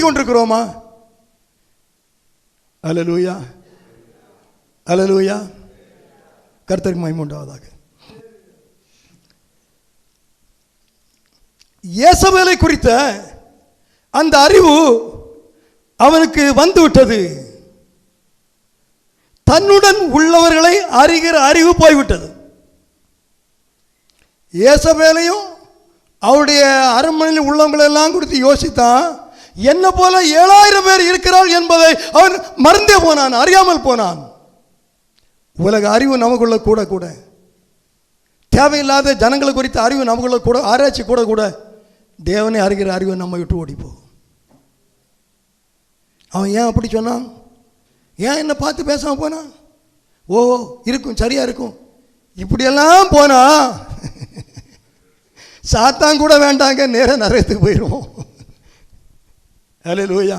காரியங்களை கொண்டிருக்கிறோமா? அலலூயா அலலூயா கர்த்தருக்கு மயமுண்டாவதாக இயேசவேலை குறித்த அந்த அறிவு அவனுக்கு வந்துவிட்டது. தன்னுடன் உள்ளவர்களை அறிகிற அறிவு போய்விட்டது. இயேசபேலையும் அவருடைய அரண்மனையில் உள்ளவங்களெல்லாம் கொடுத்து குறித்து யோசித்தான் என்ன போல ஏழாயிரம் பேர் இருக்கிறாள் என்பதை அவன் மறந்தே போனான் அறியாமல் போனான். உலக அறிவு நமக்குள்ள கூட கூட. தேவையில்லாத ஜனங்களை குறித்த அறிவு நமக்குள்ள கூட ஆராய்ச்சி கூட கூட. தேவனை அறிகிற அறிவை நம்ம விட்டு ஓடிப்போம். அவன் ஏன் அப்படி சொன்னான்? ஏன் என்னை பார்த்து பேசாமல் போனான்? ஓ இருக்கும் சரியா இருக்கும். இப்படியெல்லாம் போனா சாத்தான் கூட வேண்டாங்க நேரா நரகத்துக்கு போயிடுவோம் அல லூயா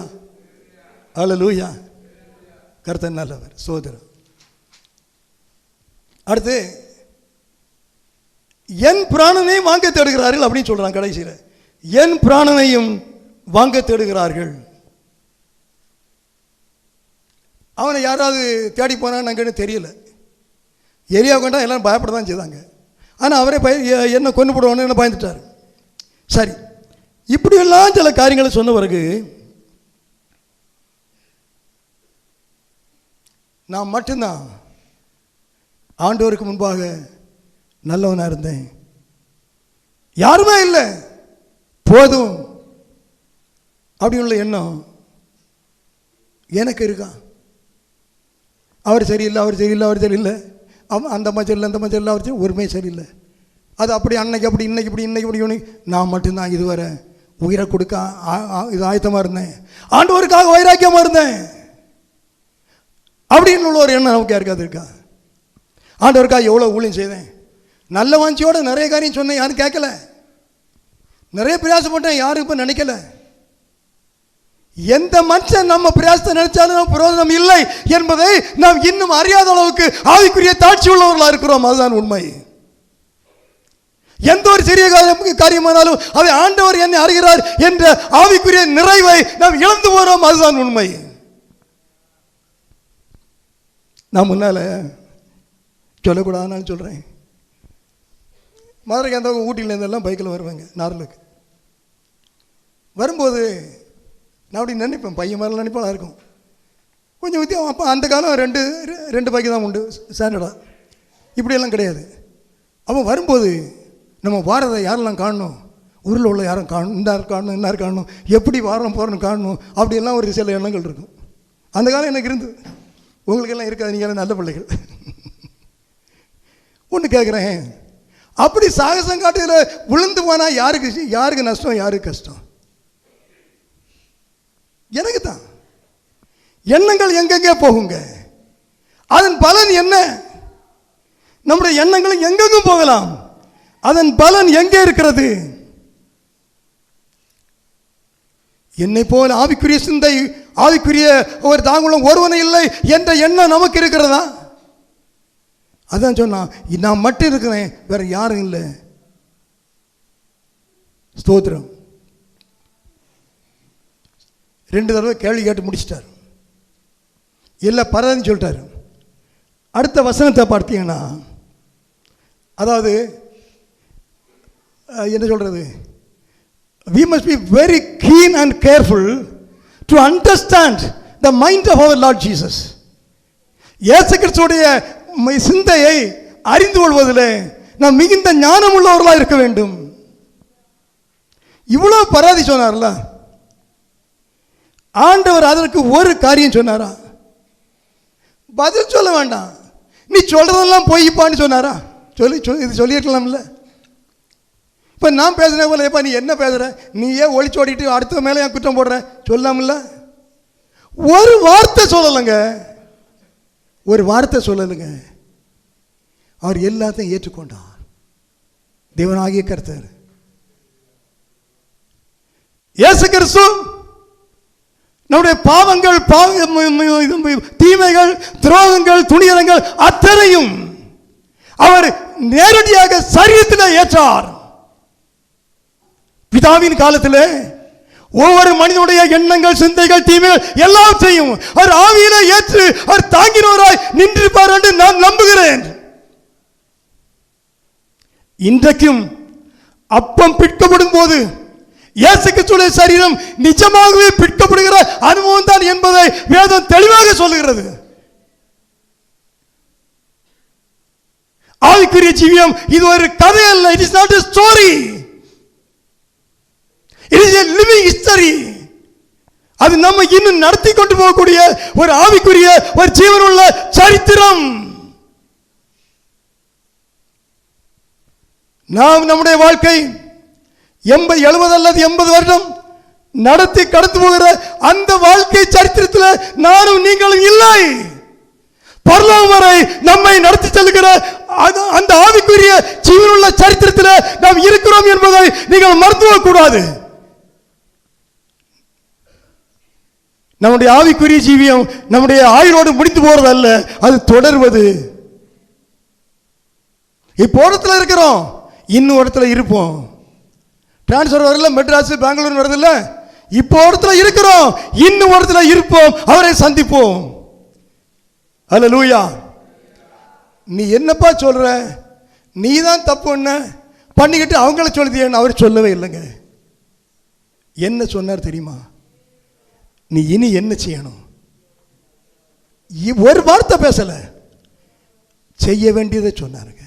அல லூயா கருத்தன் நல்லவர் சோதரன் அடுத்து என் பிராணனையும் வாங்க தேடுகிறார்கள் அப்படின்னு சொல்கிறான் கடைசியில். என் பிராணனையும் வாங்க தேடுகிறார்கள். அவனை யாராவது தேடி போனான்னு தெரியல. ஏரியா கொண்டா எல்லாரும் பயப்பட தான் செய்தாங்க. ஆனால் அவரே பய என்ன கொண்டு போடுவான்னு என்ன பயந்துட்டார். சரி இப்படியெல்லாம் சில காரியங்களை சொன்ன பிறகு நான் மட்டும்தான் ஆண்டவருக்கு முன்பாக நல்லவனாக இருந்தேன். யாருமே இல்லை. போதும். அப்படி உள்ள எண்ணம் எனக்கு இருக்கா? அவர் சரியில்லை அவர் சரியில்லை அவர் சரியில்லை. அவன் அந்த மாதிரி இல்லை அந்த மாதிரி இல்லை அவர் சரி ஒருமே சரியில்லை. அது அப்படி அன்னைக்கு அப்படி இன்னைக்கு இப்படி இன்னைக்கு இப்படி நான் மட்டும்தான் இதுவரை உயிரை கொடுக்க ஆ- இது ஆயத்தமாக இருந்தேன். ஆண்டவருக்காக வைராக்கியமாக இருந்தேன். அப்படின்னு உள்ள ஒரு எண்ணம் நமக்கு யாருக்காவது இருக்கா? ஆண்டவருக்காக எவ்வளோ ஊழியம் செய்தேன். நல்ல வாஞ்சியோட நிறைய காரியம் சொன்னேன் யாரும் கேட்கல. நிறைய பிரயாசப்பட்டேன் யாரும் இப்போ நினைக்கல. எந்த மனுஷன் நம்ம பிரயாசத்தை நினைச்சாலும் நம்ம பிரயோஜனம் இல்லை என்பதை நாம் இன்னும் அறியாத அளவுக்கு ஆவிக்குரிய தாட்சி உள்ளவர்களாக இருக்கிறோம். அதுதான் உண்மை. எந்த ஒரு சிறிய காரியமானாலும் அதை ஆண்டவர் என்னை அறிகிறார் என்ற ஆவிக்குரிய நிறைவை நாம் இழந்து போறோம். அதுதான் உண்மை. நான் முன்னால சொல்லக்கூடாதுனாலும் சொல்கிறேன் மதுரைக்கு அந்த ஊட்டியில் இருந்தெல்லாம் பைக்கில் வருவாங்க நார்லுக்கு. வரும்போது நான் அப்படி நினைப்பேன் பையன் மாதிரிலாம் நினைப்பாளா இருக்கும். கொஞ்சம் வித்தியம் அப்போ அந்த காலம் ரெண்டு ரெண்டு பைக்கு தான் உண்டு ஸ்டாண்டர்டாக இப்படியெல்லாம் கிடையாது. அவன் வரும்போது நம்ம வாரதை யாரெல்லாம் காணணும்? ஊரில் உள்ள யாரும் காணும் இன்னார் காணணும் இன்னார் காணணும். எப்படி வாரம் போகிறோன்னு காணணும்? அப்படியெல்லாம் ஒரு சில எண்ணங்கள் இருக்கும். அந்த காலம் எனக்கு இருந்து உங்களுக்கெல்லாம் இருக்காது நீங்கள் நல்ல பிள்ளைகள். ஒன்று கேட்குறேன் அப்படி சாகசம் காட்டுகிற விழுந்து போனால் யாருக்கு யாருக்கு நஷ்டம் யாருக்கு கஷ்டம்? எனக்கு தான் எண்ணங்கள் எங்கெங்கே போகுங்க? அதன் பலன் என்ன? நம்முடைய எண்ணங்களும் எங்கெங்கும் போகலாம்? அதன் பலன் எங்கே இருக்கிறது? என்னை போல் ஆவிக்குரிய சிந்தை ஆவிக்குரிய ஒரு தாங்குளம் ஒருவனை இல்லை என்ற எண்ணம் நமக்கு இருக்கிறதா? அதான் சொன்னான் நான் மட்டும் இருக்கிறேன் வேற யாரும் இல்லை. ஸ்தோத்திரம். ரெண்டு தடவை கேள்வி கேட்டு முடிச்சிட்டார். இல்லை பரவாயில்லைன்னு சொல்லிட்டாரு. அடுத்த வசனத்தை பார்த்தீங்கன்னா அதாவது என்ன சொல்கிறது we must be very keen and careful to understand the mind of our Lord Jesus இயேசு கிறிஸ்துடைய மை- சிந்தையை அறிந்து கொள்வதில் நாம் மிகுந்த ஞானம் உள்ளவர்களாக இருக்க வேண்டும். இவ்வளோ பராதி சொன்னார்ல? ஆண்டவர் அதற்கு ஒரு காரியம் சொன்னாரா? பதில் சொல்ல வேண்டாம். நீ சொல்றதெல்லாம் போய்ப்பான்னு சொன்னாரா? சொல்லி சொல் இது சொல்லியிருக்கலாம்ல? இப்போ நான் பேசுகிறேன் போல எப்பா நீ என்ன பேசுகிற நீ ஏன் ஒளிச்சோடிட்டு அடுத்த மேலே ஏன் குற்றம் போடுற? சொல்லாமல்ல? ஒரு வார்த்தை சொல்லலைங்க. ஒரு வார்த்தை சொல்லலைங்க. அவர் எல்லாத்தையும் ஏற்றுக்கொண்டார். தேவனாகிய கருத்தர். இயேசு கிறிஸ்து நம்முடைய பாவங்கள் பாவ தீமைகள் துரோகங்கள் துணிகரங்கள் அத்தனையும் அவர் நேரடியாக சரீரத்தில் ஏற்றார். பிதாவின் காலத்தில் ஒவ்வொரு மனிதனுடைய எண்ணங்கள் சிந்தைகள் தீமைகள் எல்லாம் செய்யும் அவர் ஆவியில ஏற்று அவர் தாங்கினவராய் நின்றிருப்பார் என்று நான் நம்புகிறேன். இன்றைக்கும் அப்பம் பிற்கப்படும் போது இயேசு சொல்ல சரீரம் நிஜமாகவே பிற்கப்படுகிற அனுபவம் தான் என்பதை வேதம் தெளிவாக சொல்லுகிறது. ஆவிக்குரிய ஜீவியம் இது ஒரு கதை அல்ல it is not a story it is a living history அது நம்ம இன்னும் நடத்தி கொண்டு போகக்கூடிய ஒரு ஆவிக்குரிய ஒரு ஜீவனுள்ள சரித்திரம். நாம் நம்முடைய வாழ்க்கை எண்பது எழுபது அல்லது எண்பது வருடம் நடத்தி கடத்து போகிற அந்த வாழ்க்கை சரித்திரத்தில் நானும் நீங்களும் இல்லை. பரலோகம் வரை நம்மை நடத்தி செல்கிற அது- அந்த ஆவிக்குரிய ஜீவனுள்ள சரித்திரத்தில் நாம் இருக்கிறோம் என்பதை நீங்கள் மறந்துவிடக் கூடாது. நம்முடைய ஆவிக்குரிய ஜீவியம் நம்முடைய ஆயுளோடு முடிந்து போறது அல்ல அது தொடர்வது. இப்போ இடத்துல இருக்கிறோம். இன்னும் இடத்துல இருப்போம். டிரான்ஸ்ஃபர் வரல மெட்ராஸ் பெங்களூர் வருதுல்ல? இப்போ இடத்துல இருக்கிறோம். இன்னும் இடத்துல இருப்போம். அவரை சந்திப்போம். அல்ல லூயா நீ என்னப்பா சொல்ற? நீ தான் தப்பு என்ன பண்ணிக்கிட்டு அவங்கள சொல்லுதியன்னு அவர் சொல்லவே இல்லைங்க. என்ன சொன்னார் தெரியுமா? நீ இனி என்ன செய்யணும்? இ- ஒரு வார்த்தை பேசலை. செய்ய வேண்டியதை சொன்னாருங்க.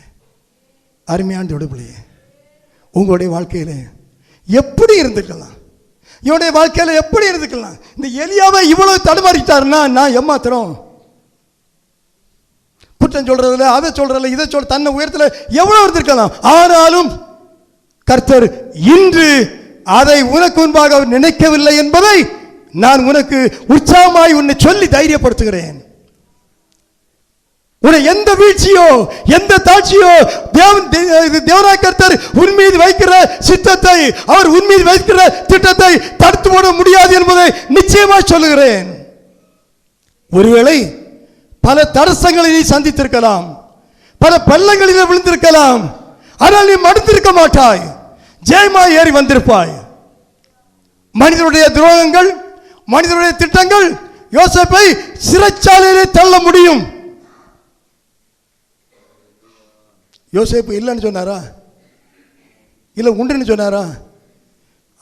அருமையான தொடுப்பிள்ளையே உங்களுடைய வாழ்க்கையில் எப்படி இருந்துக்கலாம் இவனுடைய வாழ்க்கையில் எப்படி இருந்துக்கலாம் இந்த எலியாவை இவ்வளோ தடுமாறிட்டாருன்னா நான் ஏமாத்துறோம். குற்றம் சொல்றதுல அதை சொல்கிறதில்ல இதை சொல் தன்னை உயரத்தில் எவ்வளோ இருந்திருக்கலாம்? ஆனாலும் கர்த்தர் இன்று அதை உனக்கு முன்பாக அவர் நினைக்கவில்லை என்பதை நான் உனக்கு உற்சாகமாய் உன்னை சொல்லி தைரியப்படுத்துகிறேன். உன்னை எந்த வீழ்ச்சியோ எந்த தாட்சியோ தேவன் தே- தேவனாய் கர்த்தர் உன் மீது வைக்கிற சித்தத்தை அவர் உன் மீது வைக்கிற திட்டத்தை தடுத்து போட முடியாது என்பதை நிச்சயமாய் சொல்லுகிறேன். ஒருவேளை பல தடசங்களை நீ சந்தித்திருக்கலாம் பல பள்ளங்களில் விழுந்திருக்கலாம் ஆனால் நீ மடுத்திருக்க மாட்டாய். ஜெயமாய் ஏறி வந்திருப்பாய். மனிதனுடைய துரோகங்கள் மனிதனுடைய திட்டங்கள் யோசேப்பை சிறைச்சாலையிலே தள்ள முடியும். யோசேப்பு இல்லைன்னு சொன்னாரா? இல்லை உண்டுன்னு சொன்னாரா?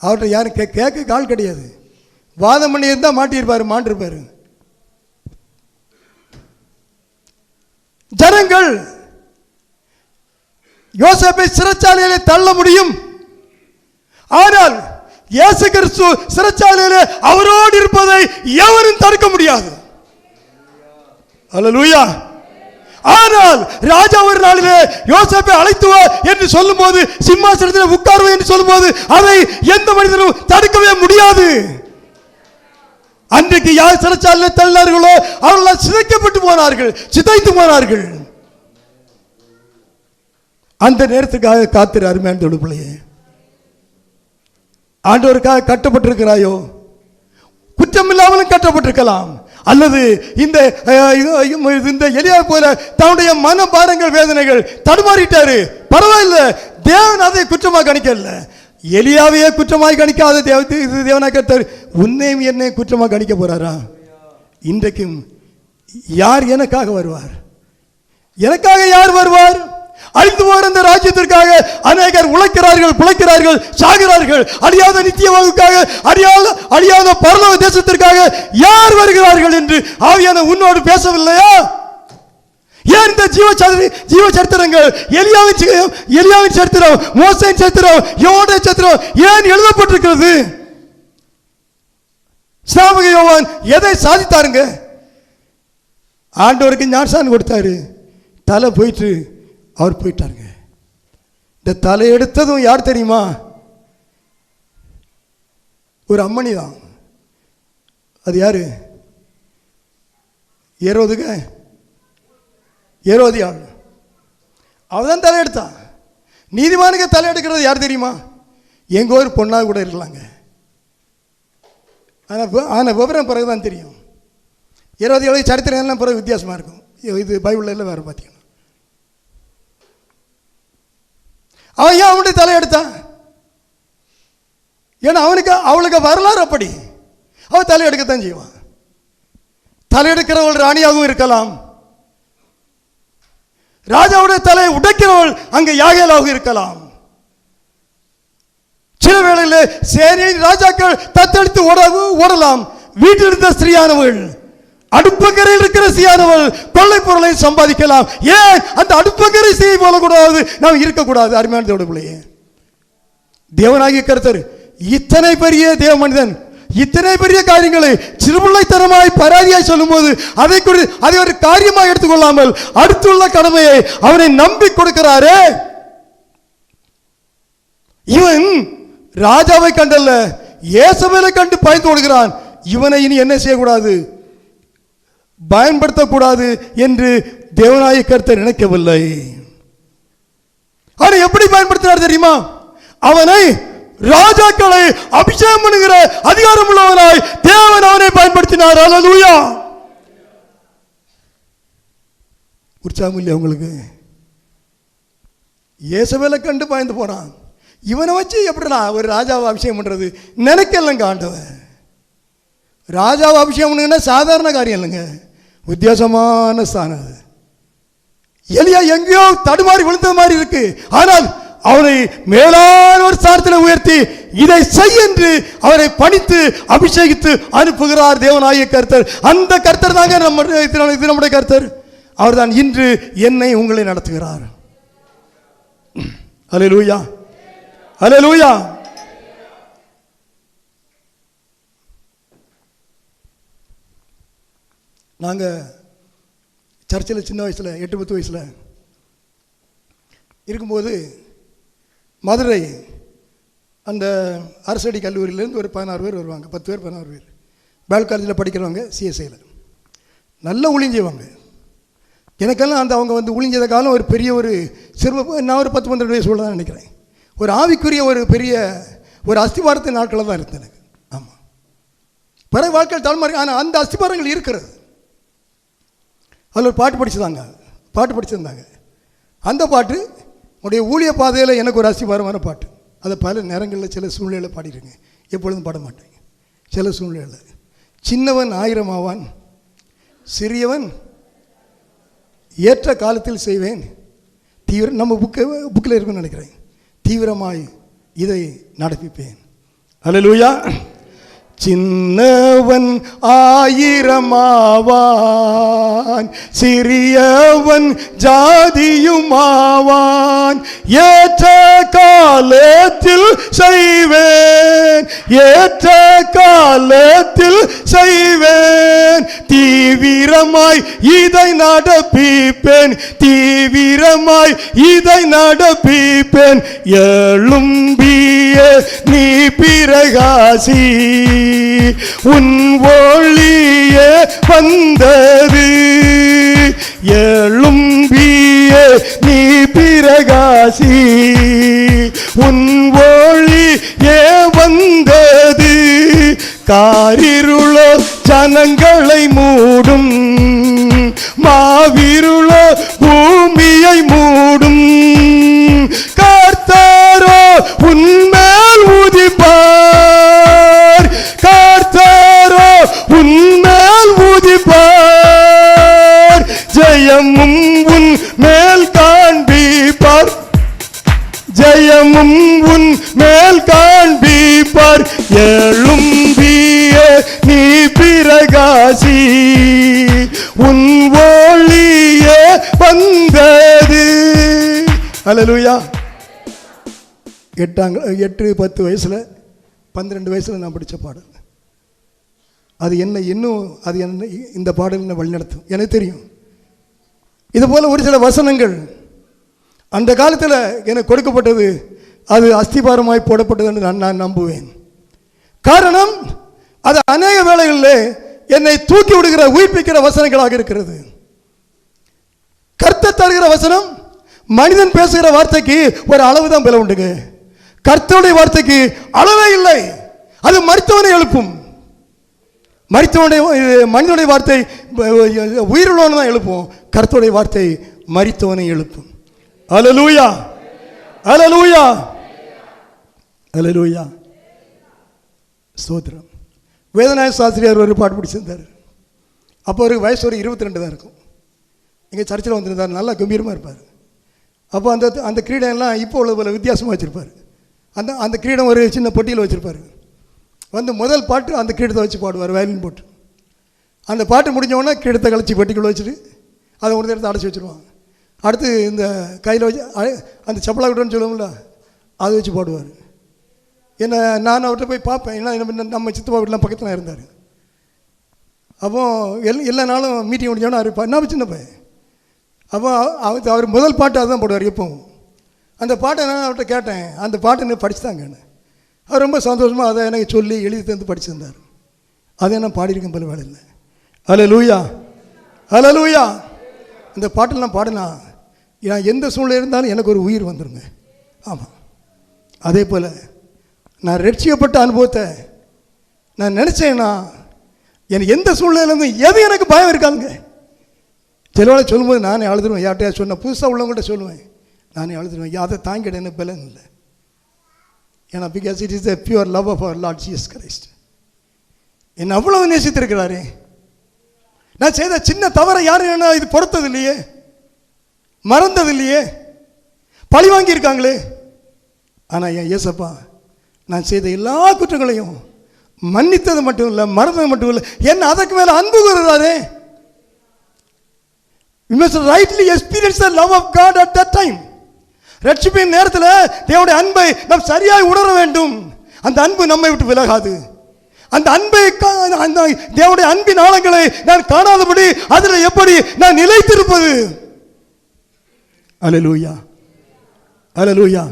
அவர்கிட்ட யாரும் கே கேட்க கால் கிடையாது. வாதம் பண்ணி இருந்தால் மாட்டியிருப்பார் மாட்டிருப்பார் ஜனங்கள் யோசேப்பை சிறைச்சாலையிலே தள்ள முடியும். ஆனால் இயேசு கிறிஸ்து சிறைச்சாலையிலே அவரோடு இருப்பதை எவரும் தடுக்க முடியாது. அல்லேலூயா ஆனால் ராஜா ஒரு நாளிலே யோசப்பை அழைத்து என்று என்று சொல்லும்போது சிம்மாசனத்தில் உட்காருவ என்று சொல்லும்போது அதை எந்த மனிதனும் தடுக்கவே முடியாது. அன்றைக்கு யார் சிறைச்சாலையில் தள்ளினார்களோ அவர்கள் சிதைக்கப்பட்டு போனார்கள் சிதைத்து போனார்கள். அந்த நேரத்துக்காக காத்திரு அருமையான தொழுப்பிள்ளையே ஆண்டவருக்காக கட்டப்பட்டிருக்கிறாயோ? குற்றமில்லாமலும் கட்டப்பட்டிருக்கலாம். அல்லது இந்த இது- இந்த எலியா போல தன்னுடைய மன பாரங்கள் வேதனைகள் தடுமாறிட்டாரு. பரவாயில்ல. தேவன் அதை குற்றமாக கணிக்கல. எளியாவையே குற்றமாய் கணிக்காத தேவ இது தேவனாக கர்த்தர் உன்னையும் என்னை குற்றமாக கணிக்க போறாரா? இன்றைக்கும் யார் எனக்காக வருவார்? எனக்காக யார் வருவார்? அழிந்து போகிற இந்த ராஜ்யத்திற்காக அநேகர் உழைக்கிறார்கள் பிழைக்கிறார்கள் சாகிறார்கள். அழியாத நித்திய வாழ்வுக்காக அழியாத அழியாத பரலோக தேசத்திற்காக யார் வருகிறார்கள் என்று ஆவியான உன்னோடு பேசவில்லையா? ஏன் இந்த ஜீவ ஜீவ சரித்திரங்கள் எலியாவின் எலியாவின் சரித்திரம் மோசையின் சரித்திரம் யோட சரித்திரம் ஏன் எழுதப்பட்டிருக்கிறது? ஸ்நாபக யோவான் எதை சாதித்தாருங்க? ஆண்டவருக்கு ஞானசான் கொடுத்தாரு. தலை போயிட்டு அவர் போயிட்டாருங்க. இந்த தலையெடுத்ததும் யார் தெரியுமா? ஒரு அம்மணி தான் அது யாரு? ஏரோதுங்க ஏரோதியாள். அவள் தான் தலை நீதிமானுக்கு தலை எடுக்கிறது யார் தெரியுமா? எங்கள் ஒரு பொண்ணாக கூட இருக்கலாங்க. ஆனால் ஆனால் விவரம் பிறகு தான் தெரியும். இருபது ஏழு சரித்திரம் எல்லாம் பிறகு வித்தியாசமாக இருக்கும். இது பைபிளில் எல்லாம் வேறு பார்த்தீங்கன்னா அவன் ஏன் அவனுடைய தலையெடுத்தான் ஏன்னா அவனுக்கு அவளுக்கு வரலாறு அப்படி. அவள் தலையெடுக்கத்தான் செய்வான். தலையெடுக்கிறவள் ராணியாகவும் இருக்கலாம். ராஜாவுடைய தலையை உடைக்கிறவள் அங்கே யாகேலாக இருக்கலாம். சில வேளையில் சேனையின் ராஜாக்கள் தத்தெடுத்து ஓட ஓடலாம். வீட்டில் இருந்த ஸ்திரீயானவள் அடுப்பங்கரையில் இருக்கிற ஸ்திரீயானவள் கொள்ளை பொருளை சம்பாதிக்கலாம். ஏன்? அந்த அடுப்பங்கரை செய்ய போலக்கூடாது. நாம் இருக்கக்கூடாது. அருமையான தேவட பிள்ளையே. தேவனாகிய கருத்தர் இத்தனை பெரிய தேவ மனிதன் இத்தனை பெரிய காரியங்களை சிறுபிள்ளைத்தனமாய் பராதியாய் சொல்லும்போது அதை குறி அதை ஒரு காரியமாக எடுத்துக்கொள்ளாமல் அடுத்துள்ள கடமையை அவனை நம்பி கொடுக்கிறாரே. இவன் ராஜாவை கண்டல்ல இயேசுவை கண்டு பயந்து கொடுக்கிறான் இவனை இனி என்ன செய்யக்கூடாது? பயன்படுத்தக்கூடாது என்று தேவநாய கருத்தர் நினைக்கவில்லை. அவனை எப்படி பயன்படுத்தினார் தெரியுமா? அவனை ராஜாக்களை அபிஷேகம் பண்ணுகிற அதிகாரம் உள்ளவனாய் தேவன் அவனை பயன்படுத்தினார். அல்லேலூயா. உற்சாகம் இல்லையா உங்களுக்கு? இயேசுவேலை கண்டு பயந்து போனான் இவனை வச்சு எப்படிடா ஒரு ராஜாவை அபிஷேகம் பண்ணுறது நினைக்கலங்க ஆண்டவன் ராஜாவை அபிஷேகம் பண்ணுங்கன்னா சாதாரண காரியம் இல்லைங்க. வித்தியாசமான ஸ்தானம் அது. எலியா எங்கேயோ தடுமாறி விழுந்த மாதிரி இருக்கு. ஆனால் அவரை மேலான ஒரு ஸ்தானத்தில் உயர்த்தி இதை செய் என்று அவரை பணித்து அபிஷேகித்து அனுப்புகிறார் தேவனாய கர்த்தர். அந்த கர்த்தர் தாங்க நம்ம நம்முடைய கர்த்தர். அவர்தான் இன்று என்னை உங்களை நடத்துகிறார். அல்லே லூயா அலே லூயா நாங்கள் சர்ச்சில் சின்ன வயசில் எட்டு பத்து வயசில் இருக்கும்போது மதுரை அந்த அரசடி கல்லூரியிலேருந்து ஒரு பதினாறு பேர் வருவாங்க. பத்து பேர் பதினாறு பேர். பேல் காலேஜில் படிக்கிறவங்க சிஎஸ்ஐயில் நல்ல ஊழியம் எனக்கெல்லாம் அந்த அவங்க வந்து ஒளிஞ்சத காலம் ஒரு பெரிய ஒரு சிறுவ நான் ஒரு பத்து பன்னெண்டு வயசு தான் நினைக்கிறேன். ஒரு ஆவிக்குரிய ஒரு பெரிய ஒரு அஸ்திவாரத்தின் நாட்களில் தான் இருந்தேன் எனக்கு. ஆமாம் பிற வாழ்க்கையில் தலைமுறை ஆனால் அந்த அஸ்திபாரங்கள் இருக்கிறது. அதில் ஒரு பாட்டு படிச்சுதாங்க பாட்டு படிச்சிருந்தாங்க. அந்த பாட்டு உடைய ஊழிய பாதையில் எனக்கு ஒரு அசிபாரமான பாட்டு. அதை பல நேரங்களில் சில சூழ்நிலையில் பாடிருங்க எப்பொழுதும் பாட மாட்டேங்க சில சூழ்நிலையில். சின்னவன் ஆயிரம் ஆவான். சிறியவன் ஏற்ற காலத்தில் செய்வேன். தீவிர நம்ம புக்கு புக்கில் இருக்குன்னு நினைக்கிறேன். தீவிரமாய் இதை நடப்பிப்பேன். அலலூயா சின்னவன் ஆயிரமாவான் சிறியவன் ஜாதியுமாவான். ஏற்ற காலத்தில் செய்வேன் ஏற்ற காலத்தில் செய்வேன். தீவிரமாய் இதை நடப்பிப்பேன் தீவிரமாய் இதை நடப்பிப்பேன். எழும்பி எழும்பிய நீ பிரகாசி. உன் ஒளியே வந்தது. எழும்பிய நீ பிரகாசி. உன் ஒளியே வந்தது. காரிருளோ ஜனங்களை மூடும். எட்டாங்க எட்டு பத்து வயசில் பன்னிரெண்டு வயசில் நான் படித்த பாடல். அது என்ன இன்னும் அது என்ன இந்த பாடல் என்ன வழிநடத்தும். எனக்கு தெரியும். இது போல ஒரு சில வசனங்கள். அந்த காலத்தில் எனக்கு கொடுக்கப்பட்டது அது அஸ்திபாரமாய் போடப்பட்டது என்று நான் நான் நம்புவேன். காரணம் அது அநேக வேளைகளில் என்னை தூக்கி விடுகிற உயிர்ப்பிக்கிற வசனங்களாக இருக்கிறது. கர்த்த தருகிற வசனம் மனிதன் பேசுகிற வார்த்தைக்கு ஒரு அளவு தான் விலை உண்டுங்க. கர்த்தருடைய வார்த்தைக்கு அளவே இல்லை. அது மருத்துவனை எழுப்பும். மருத்துவனுடைய மனிதனுடைய வார்த்தை உயிருள்ளவனை தான் எழுப்பும். கர்த்தருடைய வார்த்தை மருத்துவனை எழுப்பும். அலலூயா அலலூயா அலலூயா ஸ்தோத்திரம். வேதநாயக சாஸ்திரியார் ஒரு பாட்டு பிடிச்சிருந்தார். அப்போ ஒரு வயசு ஒரு இருபத்தி ரெண்டு தான் இருக்கும். எங்கள் சர்ச்சில் வந்திருந்தார். நல்லா கம்பீரமாக இருப்பார். அப்போ அந்த அந்த கிரீடையெல்லாம் இப்போ உள்ள போல வித்தியாசமாக வச்சுருப்பார். அந்த அந்த கிரீடம் ஒரு சின்ன பொட்டியில் வச்சுருப்பார். வந்து முதல் பாட்டு அந்த கிரீடத்தை வச்சு பாடுவார் வயலின் போட்டு. அந்த பாட்டு முடிஞ்சவொடனே கிரீடத்தை கழிச்சு பெட்டிக்குள்ளே வச்சுட்டு அதை ஒரு நேரத்தை அடைச்சி வச்சுருவாங்க. அடுத்து இந்த கையில் வச்சு அந்த செப்பலா சப்பலாக்குட்டன்னு சொல்லுவோம்ல அதை வச்சு பாடுவார். என்ன நான் அவர்கிட்ட போய் பார்ப்பேன். ஏன்னா நம்ம நம்ம சித்தப்பா வீட்டில் பக்கத்தில் இருந்தார். அப்போ எல் எல்லா நாளும் மீட்டிங் முடிஞ்சோன்னா அவர் என்ன சின்ன பையன். அப்போ அவர் அவர் முதல் பாட்டு அதுதான் போடுவார் எப்பவும். அந்த பாட்டை நான் அவர்கிட்ட கேட்டேன். அந்த பாட்டை என்ன படிச்சுதாங்கன்னு அவர் ரொம்ப சந்தோஷமாக அதை எனக்கு சொல்லி எழுதி தந்து படிச்சிருந்தார். அதை நான் பாடியிருக்கேன் பல வேலை இல்லை. அல லூயா அல லூயா இந்த பாட்டெல்லாம் பாடினா நான் எந்த சூழ்நிலை இருந்தாலும் எனக்கு ஒரு உயிர் வந்துருங்க. ஆமாம் அதே போல் நான் ரட்சிக்கப்பட்ட அனுபவத்தை நான் நினச்சேன்னா எனக்கு எந்த சூழ்நிலையிலும் எது எனக்கு பயம் இருக்காதுங்க. தெளிவாக சொல்லும்போது நானே அழுதுருவேன். யார்கிட்டயா சொன்னேன் புதுசாக உள்ளவங்கள்ட்ட சொல்லுவேன். நானே அழுதுருவேன் அதை தாங்கிட எனக்கு பலன் இல்லை. ஏன்னா because it is the pure love of our Lord Jesus Christ என்னை அவ்வளவு நேசித்திருக்கிறாரே. நான் செய்த சின்ன தவறை யாரும் என்ன இது பொறுத்தது இல்லையே மறந்தது இல்லையே பழி வாங்கியிருக்காங்களே. ஆனால் என் ஏசப்பா நான் செய்த எல்லா குற்றங்களையும் மன்னித்தது மட்டும் இல்லை மறந்தது மட்டும் இல்லை. என்ன அதற்கு மேலே அன்பு கூறுறாரு you must rightly experience the love of God at that time ரட்சிப்பின் நேரத்தில் தேவனுடைய அன்பை நாம் சரியாய் உணர வேண்டும். அந்த அன்பு நம்மை விட்டு விலகாது. அந்த அன்பை கா- அந்த தேவனுடைய அன்பின் ஆழங்களை நான் காணாதபடி அதில் எப்படி நான் நிலைத்திருப்பது? அலலூயா அலலூயா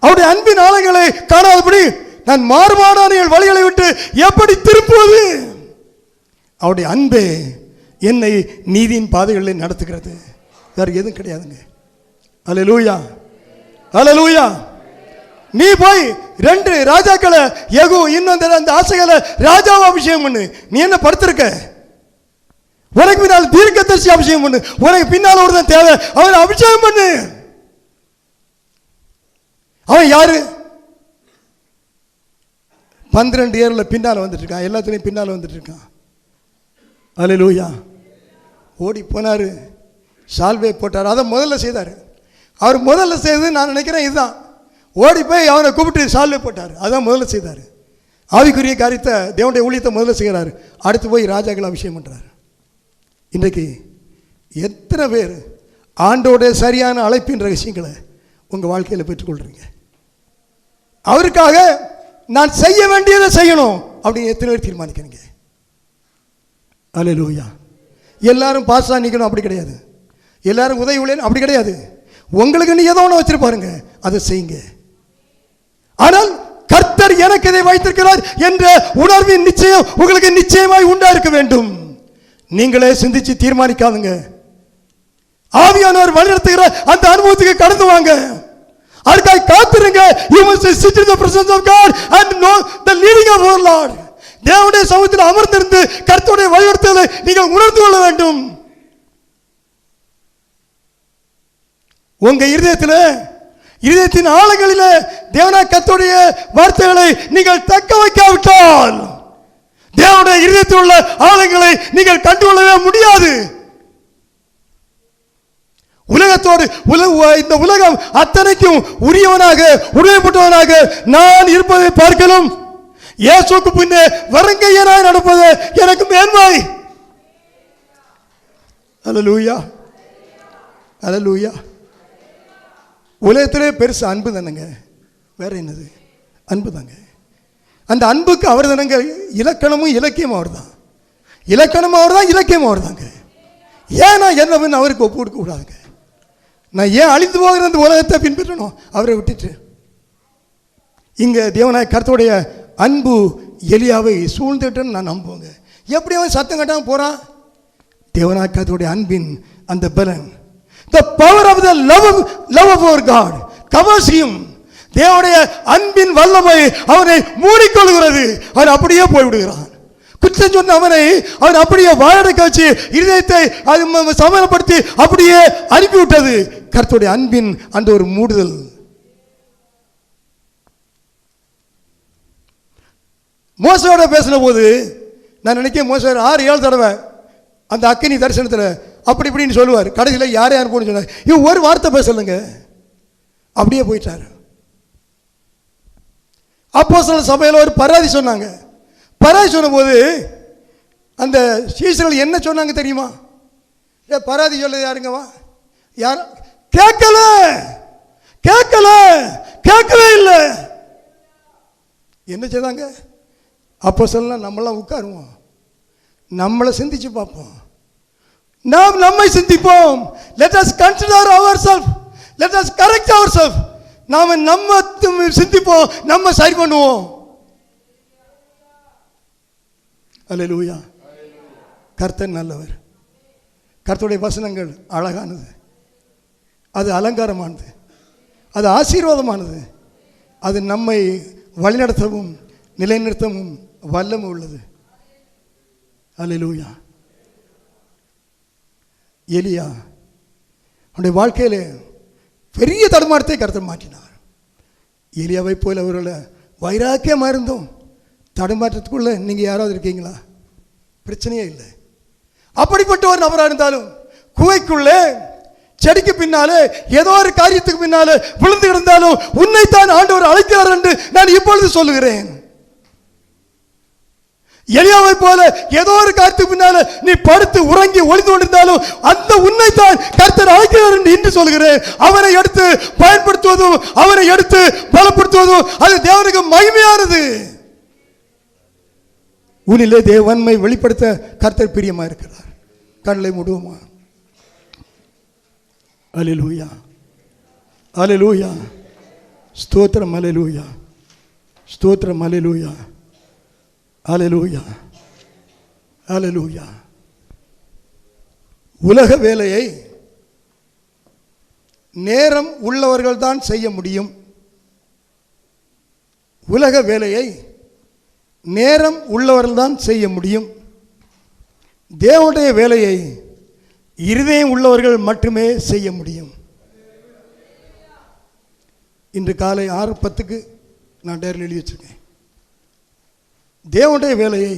அவருடைய அன்பின் ஆழங்களை காணாதபடி நான் மாறுபாடான வழிகளை விட்டு எப்படி திருப்புவது? அவருடைய அன்பே என்னை நீதியின் பாதைகளில் நடத்துகிறது. வேறு எதுவும் கிடையாதுங்க. அலலூயா அலலூயா நீ போய் ரெண்டு ராஜாக்களை எகு இன்னும் அந்த ஆசைகளை ராஜாவை அபிஷேகம் பண்ணு. நீ என்ன படுத்திருக்க? உனக்கு பின்னால் தீர்க்கதரிசி அபிஷேகம் பண்ணு. உனக்கு பின்னால் ஒருத்தன் தேவை. அவனை அபிஷேகம் பண்ணு. அவன் யாரு? பன்னிரெண்டு ஏரில் பின்னால் வந்துட்டு இருக்கான் எல்லாத்துலேயும் பின்னால் வந்துட்டு இருக்கான் அலலூயா ஓடி போனார். சால்வே போட்டார். அதை முதல்ல செய்தார். அவர் முதல்ல செய்தது நான் நினைக்கிறேன் இதுதான். ஓடி போய் அவனை கூப்பிட்டு சால்வை போட்டார். அதான் முதல்ல செய்தார். ஆவிக்குரிய காரியத்தை தேவனுடைய ஊழியத்தை முதல்ல செய்கிறாரு. அடுத்து போய் ராஜாக்கள் அபிஷேகம் பண்ணுறார் இன்றைக்கு எத்தனை பேர் ஆண்டோடைய சரியான அழைப்பின் ரகசியங்களை உங்கள் வாழ்க்கையில் பெற்றுக்கொள்கிறீங்க அவருக்காக நான் செய்ய வேண்டியதை செய்யணும் அப்படின்னு எத்தனை பேர் தீர்மானிக்கிறீங்க? அல்லேலூயா எல்லாரும் பாஸாக நிற்கணும் அப்படி கிடையாது. எல்லாரும் உதவி உள்ள அப்படி கிடையாது. உங்களுக்கு நீ ஏதோ ஒன்று வச்சிருப்பாருங்க அதை செய்யுங்க. ஆனால் கர்த்தர் எனக்கு இதை வைத்திருக்கிறார் என்ற உணர்வின் நிச்சயம் உங்களுக்கு நிச்சயமாய் உண்டா இருக்க வேண்டும். நீங்களே சிந்திச்சு தீர்மானிக்காதுங்க. ஆவியானவர் வழிநடத்துகிற அந்த அனுபவத்துக்கு கடந்து வாங்க. அதுக்காக காத்திருங்க. You must sit in the presence of God and know தேவனுடைய சமூகத்தில் அமர்ந்திருந்து கர்த்தருடைய வழிநடத்துதலை நீங்கள் உணர்ந்து கொள்ள வேண்டும். உங்க இருதயத்தில் இருதயத்தின் ஆழங்களில் தேவனா கத்துடைய வார்த்தைகளை நீங்கள் தக்க வைக்காவிட்டால் தேவனுடைய இருதயத்தில் உள்ள ஆழங்களை நீங்கள் கண்டுகொள்ளவே முடியாது. உலகத்தோடு உல- இந்த உலகம் அத்தனைக்கும் உரியவனாக உரிமைப்பட்டவனாக நான் இருப்பதை பார்க்கலும் இயேசுக்கு பின்னே வரங்கையனாய் நடப்பது எனக்கு மேன்மை. அல்லேலூயா லூயா உலகத்திலே பெருசு அன்பு தானங்க? வேற என்னது? அன்பு தாங்க. அந்த அன்புக்கு அவர் தானங்க இலக்கணமும் இலக்கியம் அவர் தான். இலக்கணமும் அவர் தான் இலக்கியமும் அவர் தாங்க. ஏன் நான் என்னவென்னு அவருக்கு ஒப்பு கொடுக்க கூடாதுங்க. நான் ஏன் அழிந்து போகிற அந்த உலகத்தை பின்பற்றணும் அவரை விட்டுட்டு. இங்கே தேவனாய கருத்துடைய அன்பு எலியாவை சூழ்ந்துட்டுன்னு நான் நம்புவேங்க. எப்படி அவன் சத்தம் கட்டாமல் போகிறான் தேவனாய அன்பின் அந்த பலன். The power of the love love of our God கவசியும் தேவனுடைய அன்பின் வல்லமை அவனை மூடிக்கொள்கிறது. அவன் அப்படியே போய்விடுகிறான். குற்றம் சொன்ன அவனை அவன் அப்படியே வாழடக்க வச்சு இதயத்தை அது சமரப்படுத்தி அப்படியே அனுப்பிவிட்டது. கருத்துடைய அன்பின் அந்த ஒரு மூடுதல். மோசோட பேசின போது நான் நினைக்கிறேன் மோசோட ஆறு ஏழு தடவை அந்த அக்கினி தரிசனத்தில் அப்படி இப்படின்னு சொல்லுவார். கடைசியில் யார் யார் போன்னு சொன்னார். இவன் ஒரு வார்த்தை பேசலைங்க. அப்படியே போயிட்டார். அப்போ சில சபையில் ஒரு பராதி சொன்னாங்க. பராதி சொன்னபோது அந்த சீசர்கள் என்ன சொன்னாங்க தெரியுமா? ஏ பராதி சொல்லுது யாருங்கவா யார்? கேட்கல. கேட்கல. கேட்கவே இல்லை. என்ன செய்தாங்க? அப்போ சொல்லலாம் நம்மளாம் உட்காருவோம். நம்மளை சிந்திச்சு பார்ப்போம். நாம் நம்மை சிந்திப்போம். Let us consider our self let us correct our self நாம் நம்ம சிந்திப்போம். நம்ம சரி பண்ணுவோம். அல்லேலூயா கர்த்தன் நல்லவர். கர்த்தருடைய வசனங்கள் அழகானது. அது அலங்காரமானது. அது ஆசீர்வாதமானது. அது நம்மை வழிநடத்தவும் நிலைநிறுத்தவும் வல்லமும் உள்ளது. அல்லேலூயா எலியா அவனுடைய வாழ்க்கையில் பெரிய தடுமாற்றத்தை கருத்து மாற்றினார். எலியாவை போல் அவர்களை வைராக்கியமாக இருந்தும் தடுமாற்றத்துக்குள்ள நீங்கள் யாராவது இருக்கீங்களா? பிரச்சனையே இல்லை. அப்படிப்பட்ட ஒரு நபராக இருந்தாலும் குகைக்குள்ளே செடிக்கு பின்னாலே ஏதோ ஒரு காரியத்துக்கு பின்னாலே விழுந்து கிடந்தாலும் உன்னைத்தான் ஆண்டவர் அழைக்கிறார் என்று நான் இப்பொழுது சொல்லுகிறேன். எளியாவை போல ஏதோ ஒரு காரியத்துக்கு பின்னால நீ படுத்து உறங்கி ஒளிந்து கொண்டிருந்தாலும் அந்த உன்னைத்தான் கர்த்தர் அழைக்கிறார் என்று சொல்கிறேன். அவரை எடுத்து பயன்படுத்துவதும் அவரை எடுத்து பலப்படுத்துவதும் அது தேவனுக்கு மகிமையானது. உன்னிலே தேவன்மை வெளிப்படுத்த கர்த்தர் பிரியமா இருக்கிறார். கண்களை முடுவோமா? அலிலூயா. அலிலூயா. ஸ்தோத்திரம் அலிலூயா. ஸ்தோத்திரம் அலிலூயா. அலலூயா அலலூயா உலக வேலையை நேரம் உள்ளவர்கள் தான் செய்ய முடியும். உலக வேலையை நேரம் உள்ளவர்கள் தான் செய்ய முடியும். தேவனுடைய வேலையை இருதயம் உள்ளவர்கள் மட்டுமே செய்ய முடியும். இன்று காலை ஆறு பத்துக்கு நான் டேரில் எழுதி வச்சிருக்கேன். தேவனுடைய வேலையை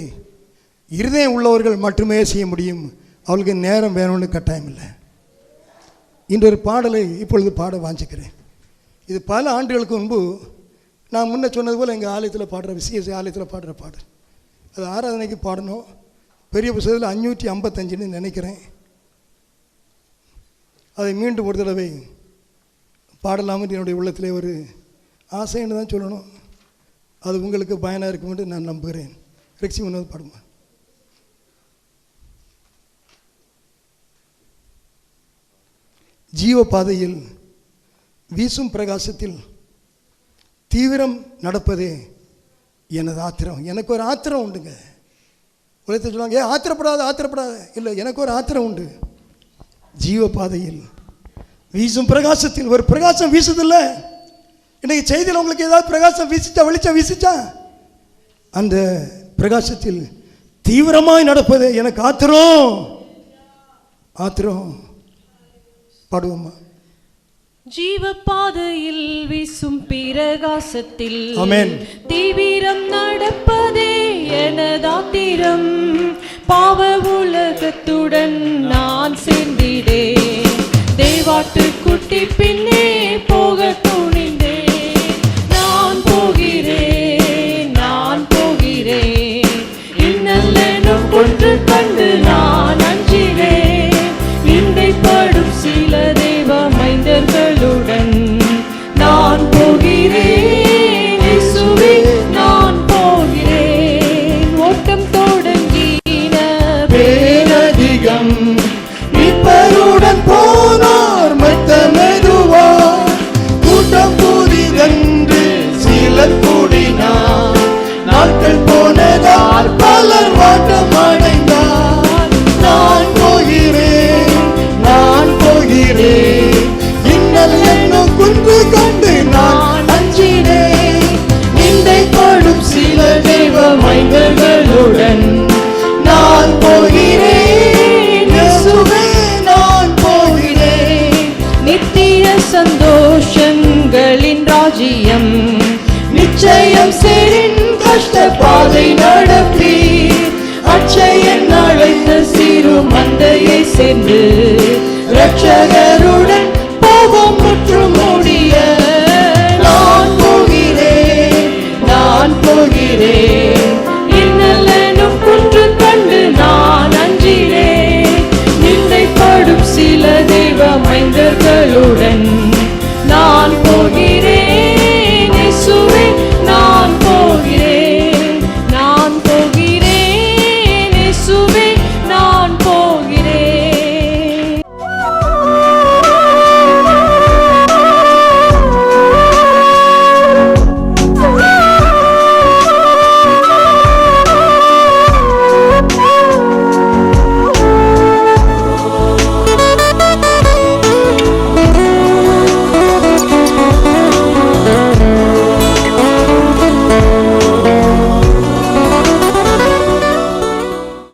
இருதயம் உள்ளவர்கள் மட்டுமே செய்ய முடியும். அவளுக்கு நேரம் வேணும்னு கட்டாயம் இல்லை. இன்று ஒரு பாடலை இப்பொழுது பாட வாஞ்சிக்கிறேன். இது பல ஆண்டுகளுக்கு முன்பு நான் முன்னே சொன்னது போல் எங்கள் ஆலயத்தில் பாடுற விசேஷ ஆலயத்தில் பாடுற பாடு அது ஆராதனைக்கு பாடணும். பெரிய புத்தகத்தில் அஞ்சூற்றி ஐம்பத்தஞ்சுன்னு நினைக்கிறேன். அதை மீண்டும் ஒரு தடவை பாடலாமல் என்னுடைய உள்ளத்திலே ஒரு ஆசைன்னு தான் சொல்லணும். அது உங்களுக்கு பயனாக இருக்கும் என்று நான் நம்புகிறேன். ரெக்ஸி ஒன்று பாடுமா? ஜீவ பாதையில் வீசும் பிரகாசத்தில் தீவிரம் நடப்பதே எனது ஆத்திரம். எனக்கு ஒரு ஆத்திரம் உண்டுங்க. உலகத்தை சொல்லுவாங்க ஏ ஆத்திரப்படாத ஆத்திரப்படாத. இல்லை எனக்கு ஒரு ஆத்திரம் உண்டு. ஜீவ பாதையில் வீசும் பிரகாசத்தில் ஒரு பிரகாசம் வீசுதில்லை. இன்னைக்கு செய்தியில் உங்களுக்கு ஏதாவது பிரகாசம் வீசிச்சா வெளிச்சம் வீசிச்சா? அந்த பிரகாசத்தில் தீவிரமாய் நடப்பது எனக்கு ஆத்திரம் ஆத்திரம் பாடுவோமா? ஜீவ பாதையில் வீசும் பிரகாசத்தில். தீவிரம் நடப்பதே எனதாத்திரம் பாவ உலகத்துடன் நான் சேர்ந்திடேன். தேவாட்டு குட்டி பின்னே போக